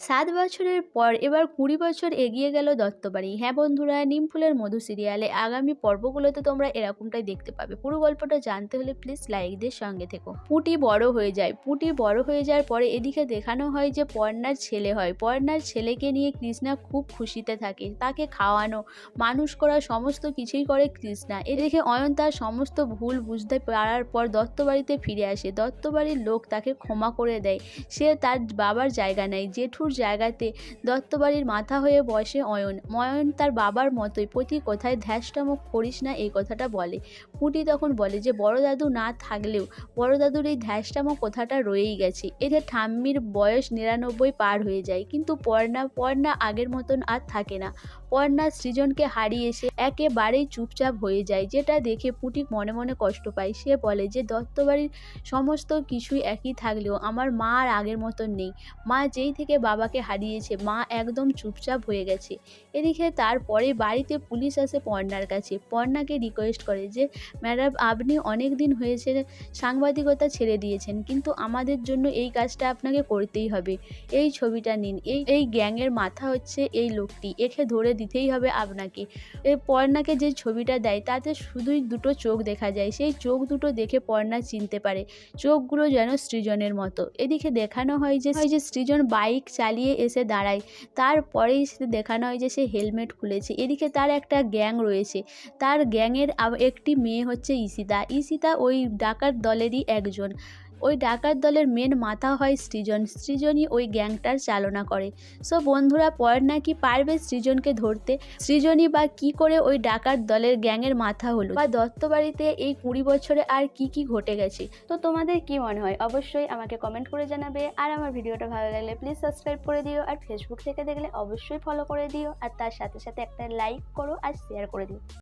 সাত বছরের পর এবার কুড়ি বছর এগিয়ে গেল দত্তবাড়ি। হ্যাঁ বন্ধুরা নিমফুলের মধু সিরিয়ালে আগামী পর্বগুলোতে তোমরা এরকমটাই দেখতে পাবে। পুরো গল্পটা জানতে হলে প্লিজ লাইকদের সঙ্গে থেকো। পুটি বড় হয়ে যায়। পুটি বড় হয়ে যাওয়ার পরে এদিকে দেখানো হয় যে পর্ণার ছেলে হয়। পর্ণার ছেলেকে নিয়ে কৃষ্ণা খুব খুশিতে থাকে। তাকে খাওয়ানো, মানুষ করা সমস্ত কিছুই করে কৃষ্ণা। এদিকে অয়ন তার সমস্ত ভুল বুঝতে পারার পর দত্তবাড়িতে ফিরে আসে। দত্তবাড়ির লোক তাকে ক্ষমা করে দেয়। সে তার বাবার জায়গা নেয়। জেঠুর জায়গাতে দত্তবাড়ির মাথা হয়ে বসে অয়ন। ময়ন তার বাবার মতোই প্রতি কথায় ধ্যাসটামুখ করিস না এই কথাটা বলে। পুটি তখন বলে যে, বড় দাদু না থাকলেও বড় দাদুর এই ধ্যাসটামুখ কথাটা রয়েই গেছে। এতে ঠাম্মির বয়স নিরানব্বই পার হয়ে যায়, কিন্তু পর্ণা পর্ণা আগের মতন আর থাকে না। পর্ণা সৃজনকে হারিয়ে সে একেবারেই চুপচাপ হয়ে যায়, যেটা দেখে পুটি মনে মনে কষ্ট পায়। সে বলে যে, দত্তবাড়ির সমস্ত কিছুই একই থাকলেও আমার মা আর আগের মতন নেই। মা যেই থেকে বাবাকে হারিয়েছে, মা একদম চুপচাপ হয়ে গেছে। এদিকে তারপরে বাড়িতে পুলিশ আসে পর্ণার কাছে। পর্ণাকে রিকোয়েস্ট করে যে, ম্যাডাম, আপনি অনেক দিন হয়েছে সাংবাদিকতা ছেড়ে দিয়েছেন, কিন্তু আমাদের জন্য এই কাজটা আপনাকে করতেই হবে। এই ছবিটা নিন। এই এই গ্যাংয়ের মাথা হচ্ছে এই লোকটি। একে ধরে দিতেই হবে আপনাকে। এই পর্ণাকে যে ছবিটা দেয়, তাতে শুধুই দুটো চোখ দেখা যায়। সেই চোখ দুটো দেখে পর্ণা চিনতে পারে, চোখগুলো যেন সৃজনের মতো। এদিকে দেখানো হয় যে হয় যে সৃজন বাইক চালিয়ে এসে দাঁড়ায়। তারপরেই সে দেখানো হয় যে, সে হেলমেট খুলেছে। এদিকে তার একটা গ্যাং রয়েছে। তার গ্যাংয়ের একটি মেয়ে হচ্ছে ঈশিতা। ঈশিতা ওই ডাকাত দলেরই একজন। ওই ডাকাত দলের মেন মাথা হয় সৃজন। সৃজনই ওই গ্যাংটার চালনা করে। সো বন্ধুরা পর নাকি পারবে সৃজনকে ধরতে? সৃজনই বা কি করে ওই ডাকাত দলের গ্যাংয়ের মাথা হলো? বা দত্তবাড়িতে এই কুড়ি বছরে আর কি কি ঘটে গেছে? তো তোমাদের কি মনে হয়? অবশ্যই আমাকে কমেন্ট করে জানাবে। আর আমার ভিডিওটা ভালো লাগলে প্লিজ সাবস্ক্রাইব করে দিও। আর ফেসবুক থেকে দেখলে অবশ্যই ফলো করে দিও। আর তার সাথে সাথে একটা লাইক করো আর শেয়ার করে দিও।